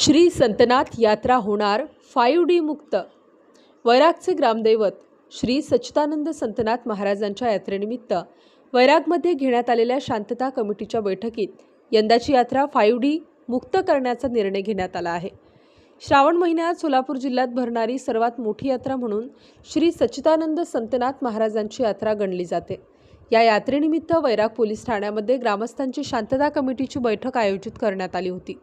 श्री संतनाथ यात्रा होणार five D मुक्त. वैरागचे ग्रामदैवत श्री सच्चिदानंद संतनाथ महाराजांच्या यात्रेनिमित्त वैरागमध्ये घेण्यात आलेल्या शांतता कमिटीच्या बैठकीत यंदाची यात्रा फायू डी मुक्त करण्याचा निर्णय घेण्यात आला आहे. श्रावण महिन्यात सोलापूर जिल्ह्यात भरणारी सर्वात मोठी यात्रा म्हणून श्री सच्चिदानंद संतनाथ महाराजांची यात्रा गणली जाते. या यात्रेनिमित्त वैराग पोलीस ठाण्यामध्ये ग्रामस्थांची शांतता कमिटीची बैठक आयोजित करण्यात आली होती.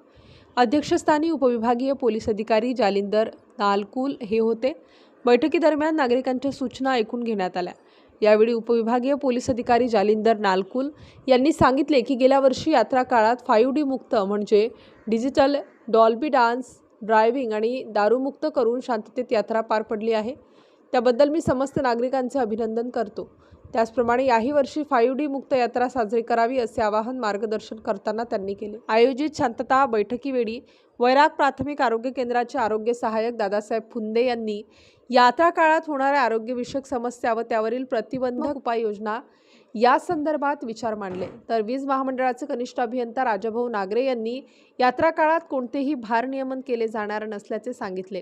अध्यक्षस्थानी उपविभागीय पोलीस अधिकारी जालिंदर नालकुल हे होते. बैठकीदरम्यान नागरिकांच्या सूचना ऐकून घेण्यात आल्या. यावेळी उपविभागीय पोलीस अधिकारी जालिंदर नालकुल यांनी सांगितले की गेल्या वर्षी यात्रा काळात फायू डी मुक्त म्हणजे डिजिटल डॉल्बी डान्स ड्रायव्हिंग आणि दारूमुक्त करून शांततेत यात्रा पार पडली आहे. त्याबद्दल मी समस्त नागरिकांचे अभिनंदन करतो. त्याचप्रमाणे याही वर्षी फाईव्ह डी मुक्त यात्रा साजरी करावी असे आवाहन मार्गदर्शन करताना त्यांनी केले. आयोजित शांतता बैठकीवेळी वैराग प्राथमिक आरोग्य केंद्राचे आरोग्य सहाय्यक दादासाहेब फुंदे यांनी यात्रा काळात होणाऱ्या आरोग्यविषयक समस्या व त्यावरील प्रतिबंधक उपाययोजना या संदर्भात विचार मांडले. तर वीज महामंडळाचे कनिष्ठ अभियंता राजाभाऊ नागरे यांनी यात्रा काळात कोणतेही भारनियमन केले जाणार नसल्याचे सांगितले.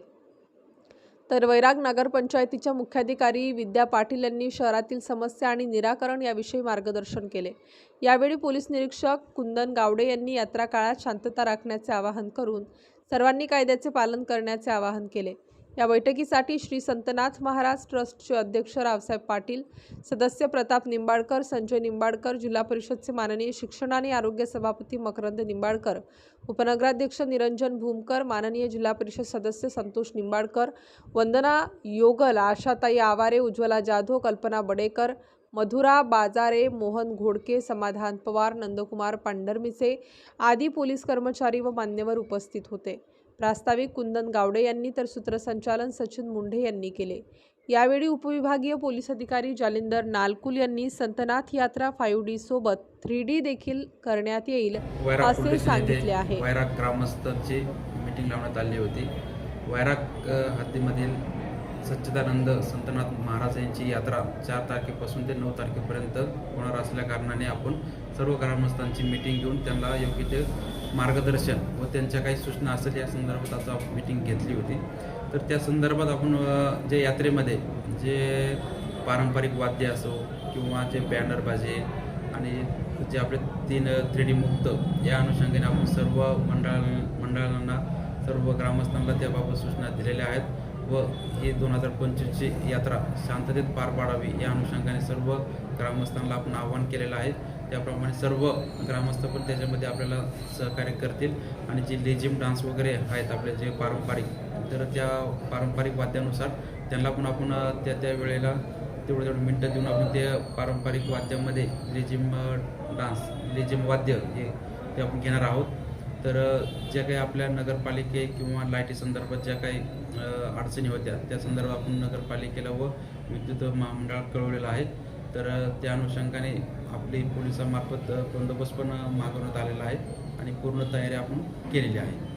तर वैराग नगरपंचायतीच्या मुख्याधिकारी विद्या पाटील यांनी शहरातील समस्या आणि निराकरण याविषयी मार्गदर्शन केले. यावेळी पोलीस निरीक्षक कुंदन गावडे यांनी यात्रा काळात शांतता राखण्याचे आवाहन करून सर्वांनी कायद्याचे पालन करण्याचे आवाहन केले. या बैठकीसाठी श्री संतनाथ महाराज ट्रस्टचे अध्यक्ष रावसाहेब पाटील सदस्य प्रताप निंबाळकर संजय निंबाळकर जिल्हा परिषदचे माननीय शिक्षण आणि आरोग्य सभापती मकरंद निंबाळकर उपनगराध्यक्ष निरंजन भूमकर माननीय जिल्हा परिषद सदस्य संतोष निंबाळकर वंदना योगल आशाताई आवारे उज्ज्वला जाधव कल्पना बडेकर मधुरा बाजारे मोहन घोडके समाधान पवार नंदकुमार पांढरमिसे आदी पोलीस कर्मचारी व मान्यवर उपस्थित होते. प्रास्ताविक कुंदन गावडे यांनी तर सूत्रसंचालन सचिन मुंढे यांनी केले. यावेळी उपविभागीय पोलीस अधिकारी जालिंदर नालकुल यांनी संतनाथ यात्रा फाईव्ह डी सोबत थ्री डी देखील करण्यात येईल असे सांगितले आहे. वैराग ग्रामस्थांची मीटिंग लावण्यात आली होती. वैराग हद्दीमधील सच्चिदानंद संतनाथ महाराज यांची यात्रा चार तारखेपासून ते नऊ तारखेपर्यंत होणार असल्या कारणाने आपण सर्व ग्रामस्थांची मीटिंग घेऊन त्यांना योग्य ते मार्गदर्शन व त्यांच्या काही सूचना असेल या संदर्भात आज आपण मीटिंग घेतली होती. तर त्या संदर्भात आपण जे यात्रेमध्ये जे पारंपरिक वाद्य असो किंवा जे बॅनरबाजी आणि जे आपले तीन थ्री डी मुक्त या अनुषंगाने आपण सर्व मंडळ मंडळांना सर्व ग्रामस्थांना त्याबाबत सूचना दिलेल्या आहेत. व ही दोन हजार पंचवीसची यात्रा शांततेत पार पाडावी या अनुषंगाने सर्व ग्रामस्थांना आपण आवाहन केलेलं आहे. त्याप्रमाणे सर्व ग्रामस्थ पण त्याच्यामध्ये आपल्याला सहकार्य करतील आणि जे लेजिम डान्स वगैरे आहेत आपले जे पारंपरिक तर त्या पारंपरिक वाद्यानुसार त्यांना पण आपण त्या त्या वेळेला तेवढं तेवढं मिनटं देऊन आपण ते पारंपरिक वाद्यामध्ये लेजिम डान्स लेजिम वाद्य हे ते आपण घेणार आहोत. तर ज्या काही आपल्या नगरपालिके किंवा लाईटी संदर्भात ज्या काही अडचणी होत्या त्या संदर्भात आपण नगरपालिकेला व विद्युत महामंडळात कळवलेलं आहे. तर त्या अनुषंगाने आपली पोलिसांमार्फत बंदोबस्त पण मागवण्यात आलेला आहे आणि पूर्ण तयारी आपण केलेली आहे.